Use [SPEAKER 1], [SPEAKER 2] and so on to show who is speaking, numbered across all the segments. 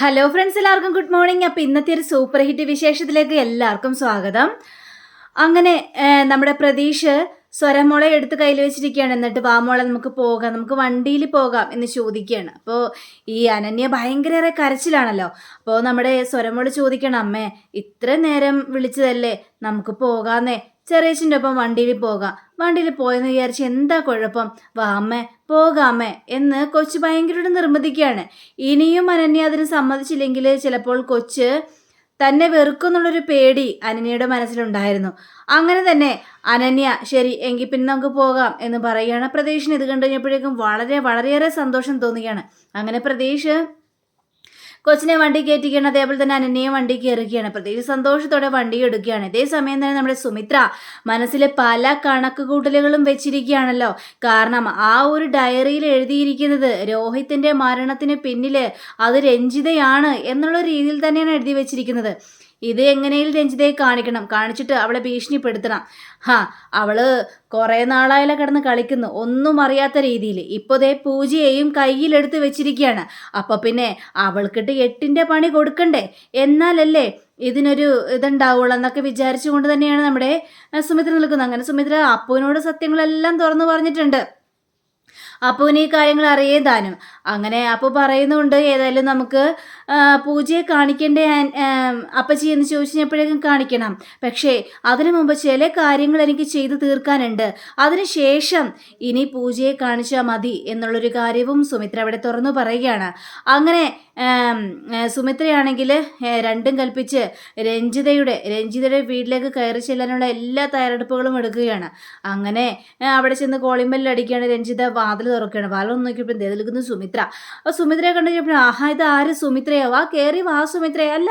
[SPEAKER 1] Hello friends എല്ലാവർക്കും good morning അപ്പോൾ ഇന്നത്തെ ഒരു സൂപ്പർ ഹിറ്റ് വിശേഷത്തിലേക്ക് എല്ലാവർക്കും സ്വാഗതം. അങ്ങനെ നമ്മുടെ പ്രതീഷ് സ്വരമോളെ എടുത്ത് കയ്യിൽ വെച്ചിരിക്കുകയാണ്. എന്നിട്ട് വാമോളെ നമുക്ക് പോകാം നമുക്ക് വണ്ടിയിൽ പോകാം എന്ന് ചോദിക്കുകയാണ്. അപ്പോൾ ഈ അനന്യ ഭയങ്കര കരച്ചിലാണല്ലോ. അപ്പോൾ നമ്മുടെ സ്വരമോൾ ചോദിക്കണം അമ്മേ ഇത്ര നേരം വിളിച്ചതല്ലേ? നമുക്ക് പോകാന്നേ. ചെറിയച്ഛന്റെ ഒപ്പം വണ്ടിയിൽ പോകാം. വണ്ടിയിൽ പോയെന്ന് വിചാരിച്ച് എന്താ കുഴപ്പം? വാ അമ്മേ പോകാമേ എന്ന് കൊച്ച് ഭയങ്കരമായിട്ട് നിർബന്ധിക്കുകയാണ് ഇനിയും അനന്യ അതിന് സമ്മതിച്ചില്ലെങ്കിൽ ചിലപ്പോൾ കൊച്ച് തന്നെ വെറുക്കുന്നുള്ളൊരു പേടി അനന്യയുടെ മനസ്സിലുണ്ടായിരുന്നു. അങ്ങനെ തന്നെ അനന്യ ശരി എങ്കിൽ പിന്നെ നമുക്ക് പോകാം എന്ന് പറയുകയാണ്. പ്രതീക്ഷിന് ഇത് കണ്ടു കഴിഞ്ഞപ്പോഴേക്കും വളരെ വളരെയേറെ സന്തോഷം തോന്നുകയാണ്. അങ്ങനെ പ്രതീഷ് കൊച്ചിനെ വണ്ടി കയറ്റിക്കുകയാണ് അതേപോലെ തന്നെ അനന്യയും വണ്ടി കയറുകയാണ്. പ്രത്യേകിച്ച് സന്തോഷത്തോടെ വണ്ടി എടുക്കുകയാണ്. ഇതേ സമയം തന്നെ നമ്മുടെ സുമിത്ര മനസ്സിൽ പല കണക്ക് കൂട്ടലുകളും വെച്ചിരിക്കുകയാണല്ലോ. കാരണം ആ ഒരു ഡയറിയിൽ എഴുതിയിരിക്കുന്നത് രോഹിത്തിന്റെ മരണത്തിന് പിന്നിൽ അത് രഞ്ജിതയാണ് എന്നുള്ള രീതിയിൽ തന്നെയാണ് എഴുതി വെച്ചിരിക്കുന്നത്. ഇത് എങ്ങനെയും രഞ്ജിതയെ കാണിക്കണം? കാണിച്ചിട്ട് അവളെ ഭീഷണിപ്പെടുത്തണം. ഹാ അവൾ കുറേ നാളായാലും കിടന്ന് കളിക്കുന്നു. ഒന്നും അറിയാത്ത രീതിയിൽ. ഇപ്പോൾ ദേ പൂജയെയും കയ്യിലെടുത്ത് വെച്ചിരിക്കുകയാണ്. അപ്പോൾ പിന്നെ അവൾക്കിട്ട് എട്ടിന്റെ പണി കൊടുക്കണ്ടേ? എന്നാലല്ലേ ഇതിനൊരു ഇതുണ്ടാവുള്ളൂ എന്നൊക്കെ വിചാരിച്ചുകൊണ്ട് തന്നെയാണ് നമ്മുടെ സുമിത്ര നിൽക്കുന്നത്. അങ്ങനെ സുമിത്ര അപ്പുവിനോട് സത്യങ്ങളെല്ലാം തുറന്നു പറഞ്ഞിട്ടുണ്ട്. അപ്പുവിന് ഈ കാര്യങ്ങൾ അറിയേ താനും. അങ്ങനെ അപ്പു പറയുന്നുണ്ട് ഏതായാലും നമുക്ക് പൂജയെ കാണിക്കേണ്ടേ അപ്പച്ചി എന്ന് ചോദിച്ചപ്പോഴേക്കും കാണിക്കണം. പക്ഷേ അതിനു മുമ്പ് ചില കാര്യങ്ങൾ എനിക്ക് ചെയ്തു തീർക്കാനുണ്ട്. അതിനുശേഷം ഇനി പൂജയെ കാണിച്ചാൽ മതി എന്നുള്ളൊരു കാര്യവും സുമിത്ര അവിടെ തുറന്നു പറയുകയാണ്. അങ്ങനെ സുമിത്രയാണെങ്കിൽ രണ്ടും കൽപ്പിച്ച് രഞ്ജിതയുടെ രഞ്ജിതയുടെ വീട്ടിലേക്ക് കയറി ചെല്ലാനുള്ള എല്ലാ തയ്യാറെടുപ്പുകളും എടുക്കുകയാണ്. അങ്ങനെ അവിടെ ചെന്ന് കോളിമ്പല്ലിൽ അടിക്കുകയാണ് രഞ്ജിത വാതിൽ തുറക്കുകയാണ്. വാലൊന്നും നോക്കിയപ്പോൾ നിൽക്കുന്നു സുമിത്ര. അപ്പോൾ സുമിത്രയെ കണ്ടു കഴിഞ്ഞപ്പോൾ ആഹാ ഇത് ആര് സുമിത്രയോ? വാ കയറി വാ സുമിത്രയെ അല്ല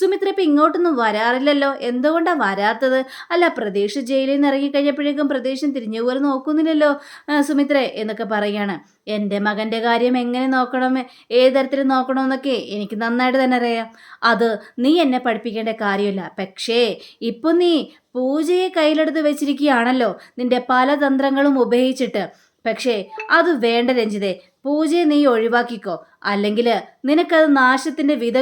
[SPEAKER 1] സുമിത്ര ഇപ്പം ഇങ്ങോട്ടൊന്നും വരാറില്ലല്ലോ. എന്തുകൊണ്ടാണ് വരാത്തത്? അല്ല പ്രതീക്ഷ ജയിലിൽ നിന്ന് ഇറങ്ങിക്കഴിഞ്ഞപ്പോഴേക്കും പ്രദേശം തിരിഞ്ഞു പോലും നോക്കുന്നില്ലല്ലോ ആ, സുമിത്രേ എന്നൊക്കെ പറയുകയാണ്. എന്റെ മകന്റെ കാര്യം എങ്ങനെ നോക്കണം ഏത് തരത്തിൽ നോക്കണമെന്നൊക്കെ എനിക്ക് നന്നായിട്ട് തന്നെ അറിയാം. അത് നീ എന്നെ പഠിപ്പിക്കേണ്ട കാര്യമില്ല. പക്ഷേ ഇപ്പം നീ പൂജയെ കയ്യിലെടുത്ത് വെച്ചിരിക്കുകയാണല്ലോ. നിന്റെ പല തന്ത്രങ്ങളും ഉപയോഗിച്ചിട്ട്. പക്ഷേ അത് വേണ്ട രഞ്ജിതേ. പൂജയെ നീ ഒഴിവാക്കിക്കോ. അല്ലെങ്കിൽ നിനക്കത് നാശത്തിന്റെ വിധ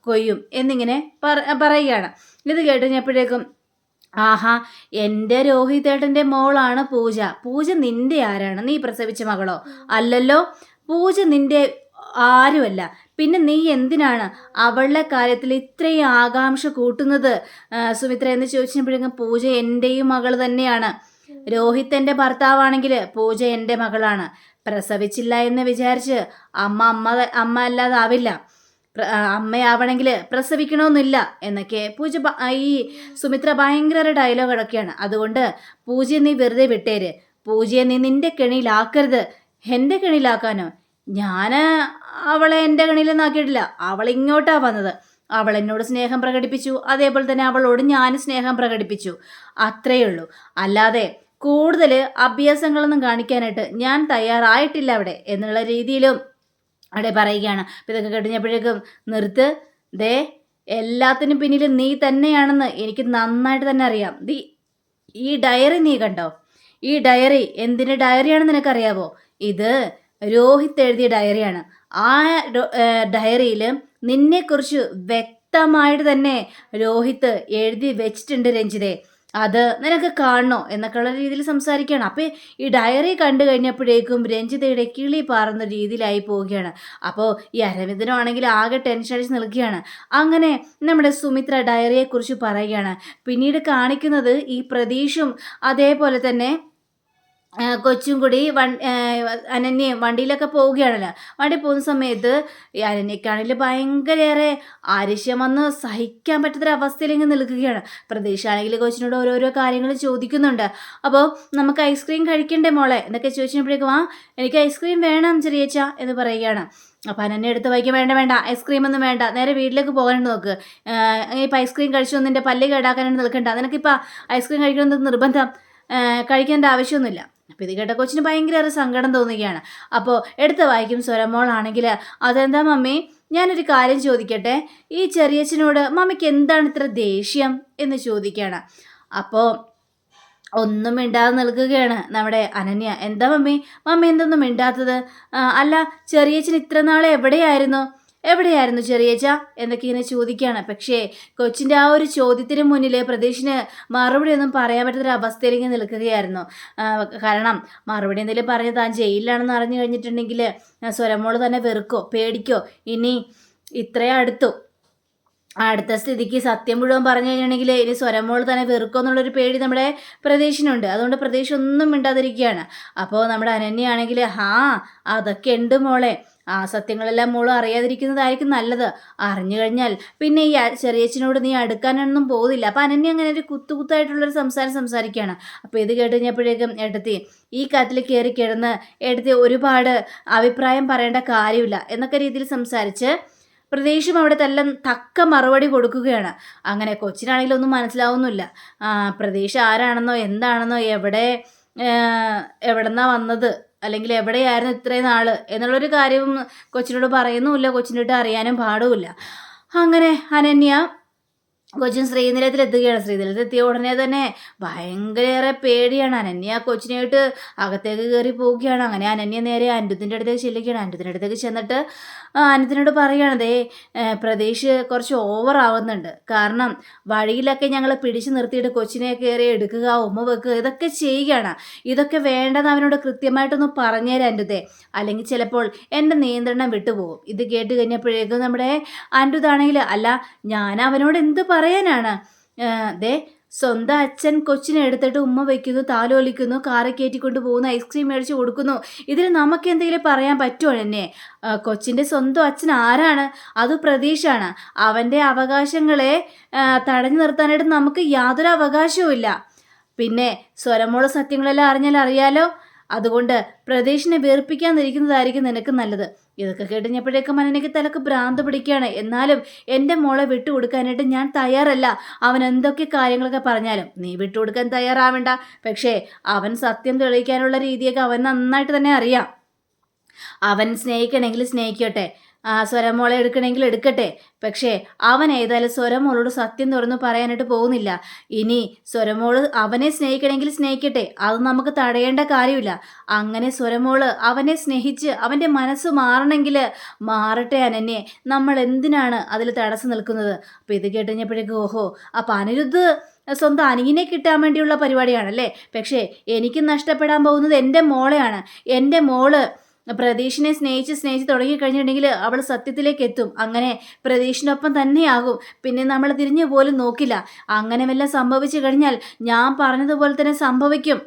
[SPEAKER 1] കൊയ്യും എന്നിങ്ങനെ പറ- പറയുകയാണ്. ഇത് കേട്ടുകഴിഞ്ഞപ്പോഴേക്കും ആഹാ എന്റെ രോഹിതേട്ടന്റെ മോളാണ് പൂജ. പൂജ നിന്റെ ആരാണ്? നീ പ്രസവിച്ച മകളോ? അല്ലല്ലോ പൂജ നിന്റെ ആരുമല്ല. പിന്നെ നീ എന്തിനാണ് അവളുടെ കാര്യത്തിൽ ഇത്രയും ആകാംക്ഷ കൂട്ടുന്നത്? സുമിത്ര എന്ന് ചോദിച്ചപ്പോഴേക്കും പൂജ എന്റെയും മകൾ തന്നെയാണ്. രോഹിത് എന്റെ ഭർത്താവാണെങ്കിൽ പൂജ എന്റെ മകളാണ്. പ്രസവിച്ചില്ല എന്ന് വിചാരിച്ച് അമ്മ അമ്മ അമ്മ അല്ലാതാവില്ല. അമ്മയാവണമെങ്കിൽ പ്രസവിക്കണമെന്നില്ല എന്നൊക്കെ പൂജ ഈ സുമിത്ര ഭയങ്കര ഡയലോഗുകളൊക്കെയാണ് അതുകൊണ്ട് പൂജയെ നീ വെറുതെ വിട്ടേര്. പൂജയെ നീ നിന്റെ കെണിയിലാക്കരുത്. എന്റെ കെണിയിലാക്കാനോ? ഞാൻ അവളെ എന്റെ കെണിയിലൊന്നും ആക്കിയിട്ടില്ല അവൾ ഇങ്ങോട്ടാ വന്നത്. അവൾ എന്നോട് സ്നേഹം പ്രകടിപ്പിച്ചു. അതേപോലെ തന്നെ അവളോട് ഞാൻ സ്നേഹം പ്രകടിപ്പിച്ചു. അത്രയേ ഉള്ളൂ. അല്ലാതെ കൂടുതൽ അഭ്യാസങ്ങളൊന്നും കാണിക്കാനായിട്ട് ഞാൻ തയ്യാറായിട്ടില്ല അവിടെ എന്നുള്ള രീതിയിലും അവിടെ പറയുകയാണ്. അപ്പം ഇതൊക്കെ കഴിഞ്ഞപ്പോഴേക്കും നിർത്ത്. ദേ എല്ലാത്തിനും പിന്നിൽ നീ തന്നെയാണെന്ന് എനിക്ക് നന്നായിട്ട് തന്നെ അറിയാം. ദി ഈ ഡയറി നീ കണ്ടോ? ഈ ഡയറി എന്തിന്റെ ഡയറിയാണെന്ന് നിനക്കറിയാവോ? ഇത് രോഹിത് എഴുതിയ ഡയറിയാണ് ആ ഡയറിയിൽ നിന്നെക്കുറിച്ച് വ്യക്തമായിട്ട് തന്നെ രോഹിത് എഴുതി വെച്ചിട്ടുണ്ട് രഞ്ജിതേ. അത് നിനക്ക് കാണണോ എന്നൊക്കെയുള്ള രീതിയിൽ സംസാരിക്കുകയാണ്. അപ്പോൾ ഈ ഡയറി കണ്ടു കഴിഞ്ഞപ്പോഴേക്കും രഞ്ജിതയുടെ കിളി പാറുന്ന രീതിയിലായി പോവുകയാണ്. അപ്പോൾ ഈ അരവിന്ദനാണെങ്കിൽ ആകെ ടെൻഷൻ അടിച്ച് നിൽക്കുകയാണ്. അങ്ങനെ നമ്മുടെ സുമിത്ര ഡയറിയെക്കുറിച്ച് പറയുകയാണ്. പിന്നീട് കാണിക്കുന്നത് ഈ പ്രതീഷും അതേപോലെ തന്നെ കൊച്ചും കൂടി വൺ അനന്യയും വണ്ടിയിലൊക്കെ പോവുകയാണല്ലോ. വണ്ടി പോകുന്ന സമയത്ത് അനന്യക്കാണെങ്കിൽ ഭയങ്കരയേറെ ആരിശ്യം വന്ന് സഹിക്കാൻ പറ്റാത്തൊരവസ്ഥയിൽ ഇങ്ങനെ നിൽക്കുകയാണ്. പ്രതീക്ഷയാണെങ്കിൽ കൊച്ചിനോട് ഓരോരോ കാര്യങ്ങൾ ചോദിക്കുന്നുണ്ട്. അപ്പോൾ നമുക്ക് ഐസ്ക്രീം കഴിക്കണ്ടേ മോളെ? എന്നൊക്കെ ചോദിച്ചപ്പോഴേക്കും ആ എനിക്ക് ഐസ്ക്രീം വേണം ചെറിയച്ച എന്ന് പറയുകയാണ്. അപ്പം അനന്യ എടുത്ത് വയ്ക്കാൻ വേണ്ട വേണ്ട ഐസ്ക്രീം ഒന്നും വേണ്ട. നേരെ വീട്ടിലേക്ക് പോകാനുണ്ട് നോക്ക്. ഇപ്പം ഐസ്ക്രീം കഴിച്ചു നിന്റെ പല്ല് കേടാക്കാനായിട്ട് നിൽക്കണ്ട. നിനക്കിപ്പോൾ ഐസ്ക്രീം കഴിക്കണമെന്ന് നിർബന്ധം? കഴിക്കേണ്ട ആവശ്യമൊന്നുമില്ല. അപ്പോൾ ഇത് കേട്ട കൊച്ചിന് ഭയങ്കര സങ്കടം തോന്നുകയാണ്. അപ്പോൾ എടുത്ത് വായിക്കും സ്വരമോളാണെങ്കിൽ അതെന്താ മമ്മി? ഞാനൊരു കാര്യം ചോദിക്കട്ടെ? ഈ ചെറിയച്ഛനോട് മമ്മിക്ക് എന്താണ് ഇത്ര ദേഷ്യം? എന്ന് ചോദിക്കുകയാണ്. അപ്പോൾ ഒന്നും മിണ്ടാതെ നിൽക്കുകയാണ് നമ്മുടെ അനന്യ. എന്താ മമ്മി? മമ്മി എന്തൊന്നും മിണ്ടാത്തത്? അല്ല ചെറിയച്ഛൻ ഇത്ര നാളെ എവിടെയായിരുന്നു? എവിടെയായിരുന്നു ചെറിയച്ച എന്നൊക്കെ ഇങ്ങനെ ചോദിക്കുകയാണ് പക്ഷേ കൊച്ചിന്റെ ആ ഒരു ചോദ്യത്തിന് മുന്നിൽ പ്രതീക്ഷിന് മറുപടി ഒന്നും പറയാൻ പറ്റാത്തൊരു അവസ്ഥയിലേക്ക് നിൽക്കുകയായിരുന്നു. കാരണം മറുപടി എന്തെങ്കിലും പറഞ്ഞ് താൻ ജയിലിലാണെന്ന് അറിഞ്ഞു കഴിഞ്ഞിട്ടുണ്ടെങ്കിൽ സ്വരമോൾ തന്നെ വെറുക്കോ പേടിക്കോ? ഇനി ഇത്രയും അടുത്തു. അടുത്ത സ്ഥിതിക്ക് സത്യം മുഴുവൻ പറഞ്ഞു കഴിഞ്ഞിട്ടുണ്ടെങ്കിൽ ഇനി സ്വരമോൾ തന്നെ വെറുക്കോ എന്നുള്ളൊരു പേടി നമ്മുടെ പ്രതീക്ഷനുണ്ട് അതുകൊണ്ട് പ്രതീക്ഷ ഒന്നും മിണ്ടാതിരിക്കുകയാണ്. അപ്പോൾ നമ്മുടെ അനന്യാണെങ്കിൽ ഹാ അതൊക്കെ ഉണ്ട് മോളെ. ആ സത്യങ്ങളെല്ലാം മോൾ അറിയാതിരിക്കുന്നതായിരിക്കും നല്ലത്. അറിഞ്ഞു കഴിഞ്ഞാൽ പിന്നെ ഈ ചെറിയച്ഛനോട് നീ അടുക്കാനൊന്നും പോകുന്നില്ല അപ്പം അനന്യ അങ്ങനെ ഒരു കുത്തുകുത്തായിട്ടുള്ളൊരു സംസാരം സംസാരിക്കുകയാണ്. അപ്പോൾ ഇത് കേട്ട് കഴിഞ്ഞപ്പോഴേക്കും എടുത്തി ഈ കത്തിൽ കയറി കിടന്ന് എടുത്തി ഒരുപാട് അഭിപ്രായം പറയേണ്ട കാര്യമില്ല എന്നൊക്കെ രീതിയിൽ സംസാരിച്ച് പ്രദേശം അവിടെ തെല്ലാം തക്ക മറുപടി കൊടുക്കുകയാണ്. അങ്ങനെ കൊച്ചിനാണെങ്കിലും ഒന്നും മനസ്സിലാവുന്നില്ല. പ്രതീക്ഷ ആരാണെന്നോ എന്താണെന്നോ എവിടെ എവിടെന്നാ വന്നത്? അല്ലെങ്കിൽ എവിടെയായിരുന്നു ഇത്രയും നാൾ എന്നുള്ളൊരു കാര്യവും കൊച്ചിനോട് പറയുന്നുമില്ല കൊച്ചിനോട്ട് അറിയാനും പാടുമില്ല. അങ്ങനെ അനന്യ കൊച്ചിൻ ശ്രീനിലയത്തിൽ എത്തുകയാണ് ശ്രീനിലയത്തിൽ എത്തിയ ഉടനെ തന്നെ ഭയങ്കര പേടിയാണ്. അനന്യ കൊച്ചിനായിട്ട് അകത്തേക്ക് കയറി പോവുകയാണ്. അങ്ങനെ അനന്യ നേരെ അനിരുദ്ധിന്റെ അടുത്തേക്ക് ചെല്ലുകയാണ്. അനിരുദ്ധിന്റെ അടുത്തേക്ക് ചെന്നിട്ട് ആ, പറയുകയാണ് ദേ പ്രതീക്ഷ കുറച്ച് ഓവർ ആവുന്നുണ്ട്. കാരണം വഴിയിലൊക്കെ ഞങ്ങൾ പിടിച്ചു നിർത്തിയിട്ട് കൊച്ചിനെ കയറി എടുക്കുക ഉമ്മ വെക്കുക ഇതൊക്കെ ചെയ്യുകയാണ്. ഇതൊക്കെ വേണ്ടെന്ന് അവനോട് കൃത്യമായിട്ടൊന്ന് പറഞ്ഞുതരാം അനിരുദ്ധേ. അല്ലെങ്കിൽ ചിലപ്പോൾ എന്റെ നിയന്ത്രണം വിട്ടുപോകും. ഇത് കേട്ട് കഴിഞ്ഞപ്പോഴേക്കും നമ്മുടെ അനിരുദ്ധാണെങ്കിൽ അല്ല ഞാൻ അവനോട് എന്ത് പറയാനാണ്. ദേ സ്വന്തം അച്ഛൻ കൊച്ചിനെ എടുത്തിട്ട് ഉമ്മ വയ്ക്കുന്നു താലോലിക്കുന്നു കാറെ കയറ്റിക്കൊണ്ട് പോകുന്നു ഐസ്ക്രീം മേടിച്ച് കൊടുക്കുന്നു. ഇതിൽ നമുക്ക് എന്തെങ്കിലും പറയാൻ പറ്റുമോ എന്നെ? കൊച്ചിന്റെ സ്വന്തം അച്ഛൻ ആരാണ്? അത് പ്രതീക്ഷാണ് അവന്റെ അവകാശങ്ങളെ തടഞ്ഞു നിർത്താനായിട്ട് നമുക്ക് യാതൊരു അവകാശവും ഇല്ല. പിന്നെ സ്വരമോള സത്യങ്ങളെല്ലാം അറിഞ്ഞാൽ അറിയാലോ? അതുകൊണ്ട് പ്രതീക്ഷനെ വേർപ്പിക്കാതിരിക്കുന്നതായിരിക്കും നിനക്ക് നല്ലത്. ഇതൊക്കെ കേട്ടുകഴിഞ്ഞപ്പോഴേക്കും മനനയ്ക്ക് തലക്ക് ഭ്രാന്ത് പിടിക്കുകയാണ്. എന്നാലും എന്റെ മോളെ വിട്ടുകൊടുക്കാനായിട്ട് ഞാൻ തയ്യാറല്ല. അവൻ എന്തൊക്കെ കാര്യങ്ങളൊക്കെ പറഞ്ഞാലും നീ വിട്ടുകൊടുക്കാൻ തയ്യാറാവണ്ട. പക്ഷേ അവൻ സത്യം തെളിയിക്കാനുള്ള രീതിയൊക്കെ അവൻ നന്നായിട്ട് തന്നെ അറിയാം. അവൻ സ്നേഹിക്കണമെങ്കിൽ സ്നേഹിക്കട്ടെ. ആ സ്വരമോളെ എടുക്കണമെങ്കിൽ എടുക്കട്ടെ. പക്ഷേ അവൻ ഏതായാലും സ്വരമോളോട് സത്യം തുറന്നു പറയാനായിട്ട് പോകുന്നില്ല. ഇനി സ്വരമോൾ അവനെ സ്നേഹിക്കണമെങ്കിൽ സ്നേഹിക്കട്ടെ. അത് നമുക്ക് തടയേണ്ട കാര്യമില്ല. അങ്ങനെ സ്വരമോൾ അവനെ സ്നേഹിച്ച് അവന്റെ മനസ്സ് മാറണമെങ്കിൽ മാറട്ടെ അനന്യെ. നമ്മൾ എന്തിനാണ് അതിൽ തടസ്സം നിൽക്കുന്നത്? അപ്പോൾ ഇത് കേട്ടുകഴിഞ്ഞപ്പോഴേക്ക് ഓഹോ അപ്പോൾ അനിരുദ്ധ് സ്വന്തം അനിയനെ കിട്ടാൻ വേണ്ടിയുള്ള പരിപാടിയാണല്ലേ? പക്ഷേ എനിക്ക് നഷ്ടപ്പെടാൻ പോകുന്നത് എന്റെ മോളെയാണ്. എന്റെ മോൾ പ്രതീഷിനെ സ്നേഹിച്ച് സ്നേഹിച്ച് തുടങ്ങി കഴിഞ്ഞിട്ടുണ്ടെങ്കിൽ അവൾ സത്യത്തിലേക്ക് എത്തും അങ്ങനെ പ്രതീഷിനൊപ്പം തന്നെയാകും. പിന്നെ നമ്മൾ തിരിഞ്ഞു പോലും നോക്കില്ല. അങ്ങനെ വല്ല സംഭവിച്ചു കഴിഞ്ഞാൽ ഞാൻ പറഞ്ഞതുപോലെ തന്നെ സംഭവിക്കും.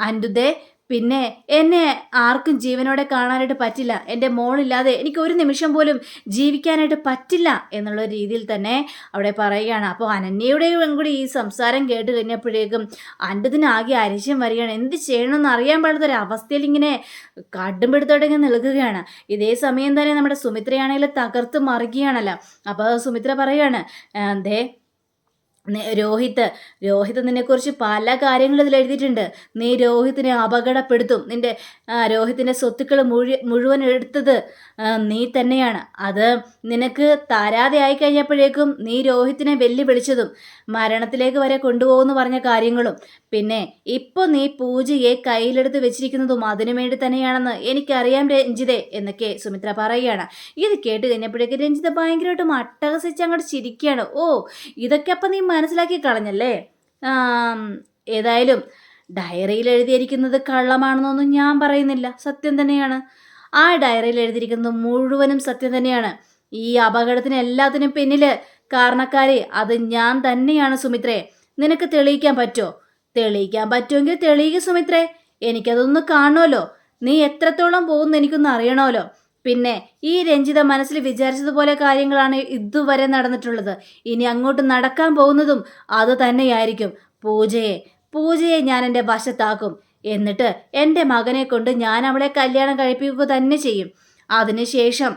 [SPEAKER 1] അൻഡുദേ പിന്നെ എന്നെ ആർക്കും ജീവനോടെ കാണാനായിട്ട് പറ്റില്ല. എന്റെ മോളില്ലാതെ എനിക്ക് ഒരു നിമിഷം പോലും ജീവിക്കാനായിട്ട് പറ്റില്ല എന്നുള്ള രീതിയിൽ തന്നെ അവിടെ പറയുകയാണ്. അപ്പോൾ അനന്യയുടെയും കൂടി ഈ സംസാരം കേട്ട് കഴിഞ്ഞപ്പോഴേക്കും അൻപതിനാകെ അരിശം വരികയാണ്. എന്ത് ചെയ്യണമെന്ന് അറിയാൻ പാടാത്തൊരു അവസ്ഥയിൽ ഇങ്ങനെ കടുംപിടുത്തോടെ ഇങ്ങനെ നിൽക്കുകയാണ്. ഇതേ സമയം തന്നെ നമ്മുടെ സുമിത്രയാണെങ്കിൽ തകർത്ത് മറിയുകയാണല്ലോ. അപ്പോൾ സുമിത്ര പറയുകയാണ് "ആ, ദേ രോഹിത്ത് രോഹിത് നിന്നെക്കുറിച്ച് പല കാര്യങ്ങളും ഇതിൽ എഴുതിയിട്ടുണ്ട്. നീ രോഹിത്തിനെ അപകടപ്പെടുത്തും. നിന്റെ രോഹിത്തിന്റെ സ്വത്തുക്കൾ മുഴു മുഴുവൻ എടുത്തത് നീ തന്നെയാണ്. അത് നിനക്ക് തരാതെ ആയി കഴിഞ്ഞപ്പോഴേക്കും നീ രോഹിത്തിനെ വെല്ലുവിളിച്ചതും മരണത്തിലേക്ക് വരെ കൊണ്ടുപോകുമെന്ന് പറഞ്ഞ കാര്യങ്ങളും. പിന്നെ ഇപ്പോൾ നീ പൂജയെ കയ്യിലെടുത്ത് വെച്ചിരിക്കുന്നതും അതിനു വേണ്ടി തന്നെയാണെന്ന് എനിക്കറിയാം രഞ്ജിതെ എന്നൊക്കെ സുമിത്ര പറയുകയാണ്. ഇത് കേട്ട് കഴിഞ്ഞപ്പോഴേക്കും രഞ്ജിത ഭയങ്കരമായിട്ട് അട്ടഹസിച്ച് അങ്ങോട്ട് ചിരിക്കുകയാണ്. ഓ ഇതൊക്കെ അപ്പം നീ മനസ്സിലാക്കി കളഞ്ഞല്ലേ? ഏതായാലും ഡയറിയിൽ എഴുതിയിരിക്കുന്നത് കള്ളമാണെന്നൊന്നും ഞാൻ പറയുന്നില്ല. സത്യം തന്നെയാണ്. ആ ഡയറിയിൽ എഴുതിയിരിക്കുന്നത് മുഴുവനും സത്യം തന്നെയാണ്. ഈ അപകടത്തിന് എല്ലാത്തിനും പിന്നിൽ കാരണക്കാരെ അത് ഞാൻ തന്നെയാണ് സുമിത്രേ. നിനക്ക് തെളിയിക്കാൻ പറ്റുമോ തെളിയിക്കാൻ പറ്റുമെങ്കിൽ തെളിയിക്കുക സുമിത്രേ. എനിക്കതൊന്ന് കാണുമല്ലോ. നീ എത്രത്തോളം പോകുന്നു എനിക്കൊന്ന് അറിയണമല്ലോ. പിന്നെ ഈ രഞ്ജിത മനസ്സിൽ വിചാരിച്ചതുപോലെ കാര്യങ്ങളാണ് ഇതുവരെ നടന്നിട്ടുള്ളത്. ഇനി അങ്ങോട്ട് നടക്കാൻ പോകുന്നതും അത് തന്നെയായിരിക്കും. പൂജയെ പൂജയെ ഞാൻ എന്റെ വശത്താക്കും. എന്നിട്ട് എന്റെ മകനെ കൊണ്ട് ഞാൻ അവളെ കല്യാണം കഴിപ്പിക്കുക തന്നെ ചെയ്യും. അതിനുശേഷം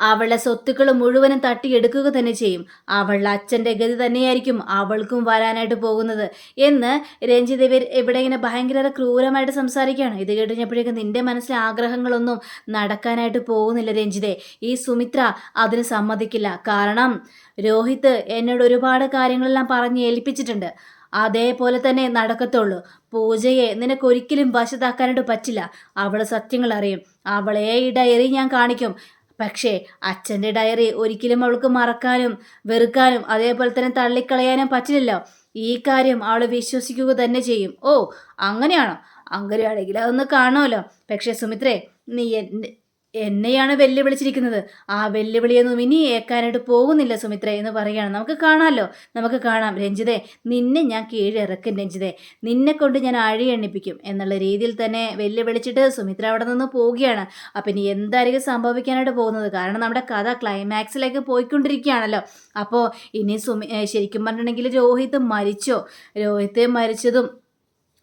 [SPEAKER 1] അവളുടെ സ്വത്തുക്കൾ മുഴുവനും തട്ടിയെടുക്കുക തന്നെ ചെയ്യും. അവളുടെ അച്ഛന്റെ ഗതി തന്നെയായിരിക്കും അവൾക്കും വരാനായിട്ട് പോകുന്നത്. എന്ന് രഞ്ജിത് ഇവർ ഇവിടെ ഇങ്ങനെ ഭയങ്കര ക്രൂരമായിട്ട് സംസാരിക്കുകയാണ്. ഇത് കേട്ട് കഴിഞ്ഞപ്പോഴേക്കും നിന്റെ മനസ്സിലെ ആഗ്രഹങ്ങളൊന്നും നടക്കാനായിട്ട് പോകുന്നില്ല രഞ്ജിതെ. ഈ സുമിത്ര അതിന് സമ്മതിക്കില്ല. കാരണം രോഹിത് എന്നോട് ഒരുപാട് കാര്യങ്ങളെല്ലാം പറഞ്ഞ് ഏൽപ്പിച്ചിട്ടുണ്ട്. അതേപോലെ തന്നെ നടക്കത്തുള്ളൂ. പൂജയെ നിനക്കൊരിക്കലും വശത്താക്കാനായിട്ട് പറ്റില്ല. അവൾ സത്യങ്ങൾ അറിയും. അവളെ ഡയറി ഞാൻ കാണിക്കും. പക്ഷേ അച്ഛന്റെ ഡയറി ഒരിക്കലും അവൾക്ക് മറക്കാനും വെറുക്കാനും അതേപോലെ തന്നെ തള്ളിക്കളയാനും പറ്റില്ലല്ലോ. ഈ കാര്യം അവൾ വിശ്വസിക്കുക തന്നെ ചെയ്യും. ഓ അങ്ങനെയാണോ? അങ്ങനെയാണെങ്കിൽ അതൊന്ന് കാണുമല്ലോ പക്ഷേ സുമിത്രേ നീ എന്റെ എന്നെയാണ് വെല്ലുവിളിച്ചിരിക്കുന്നത്. ആ വെല്ലുവിളിയൊന്നും ഇനി ഏക്കാനായിട്ട് പോകുന്നില്ല സുമിത്ര എന്ന് പറയുകയാണ്. നമുക്ക് കാണാമല്ലോ നമുക്ക് കാണാം. രഞ്ജിതെ നിന്നെ ഞാൻ കീഴിറക്കും രഞ്ജിതെ. നിന്നെ കൊണ്ട് ഞാൻ അഴി എണ്ണിപ്പിക്കും എന്നുള്ള രീതിയിൽ തന്നെ വെല്ലുവിളിച്ചിട്ട് സുമിത്ര അവിടെ നിന്ന് പോവുകയാണ്. അപ്പം ഇനി എന്തായിരിക്കും സംഭവിക്കാനായിട്ട് പോകുന്നത്? കാരണം നമ്മുടെ കഥ ക്ലൈമാക്സിലേക്ക് പോയിക്കൊണ്ടിരിക്കുകയാണല്ലോ. അപ്പോൾ ഇനി സുമി ശരിക്കും പറഞ്ഞിട്ടുണ്ടെങ്കിൽ രോഹിത് മരിച്ചോ? രോഹിത്തെ മരിച്ചതും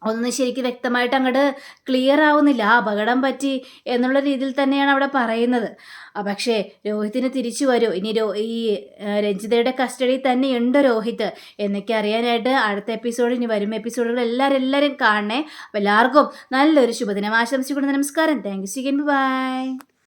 [SPEAKER 1] ഒന്നും ശരിക്കും വ്യക്തമായിട്ട് അങ്ങോട്ട് ക്ലിയർ ആവുന്നില്ല. ആ അപകടം പറ്റി എന്നുള്ള രീതിയിൽ തന്നെയാണ് അവിടെ പറയുന്നത്. പക്ഷേ രോഹിത്തിന് തിരിച്ചു വരൂ. ഇനി രോ ഈ രഞ്ജിതയുടെ കസ്റ്റഡിയിൽ തന്നെയുണ്ട് രോഹിത് എന്നൊക്കെ അറിയാനായിട്ട് അടുത്ത എപ്പിസോഡ് ഇനി വരും എപ്പിസോഡുകൾ എല്ലാവരും എല്ലാവരും കാണണേ. അപ്പോൾ എല്ലാവർക്കും നല്ലൊരു ശുഭദിനം. ആശംസിക്കുന്നു നമസ്കാരം. Thank you സിഗൻ by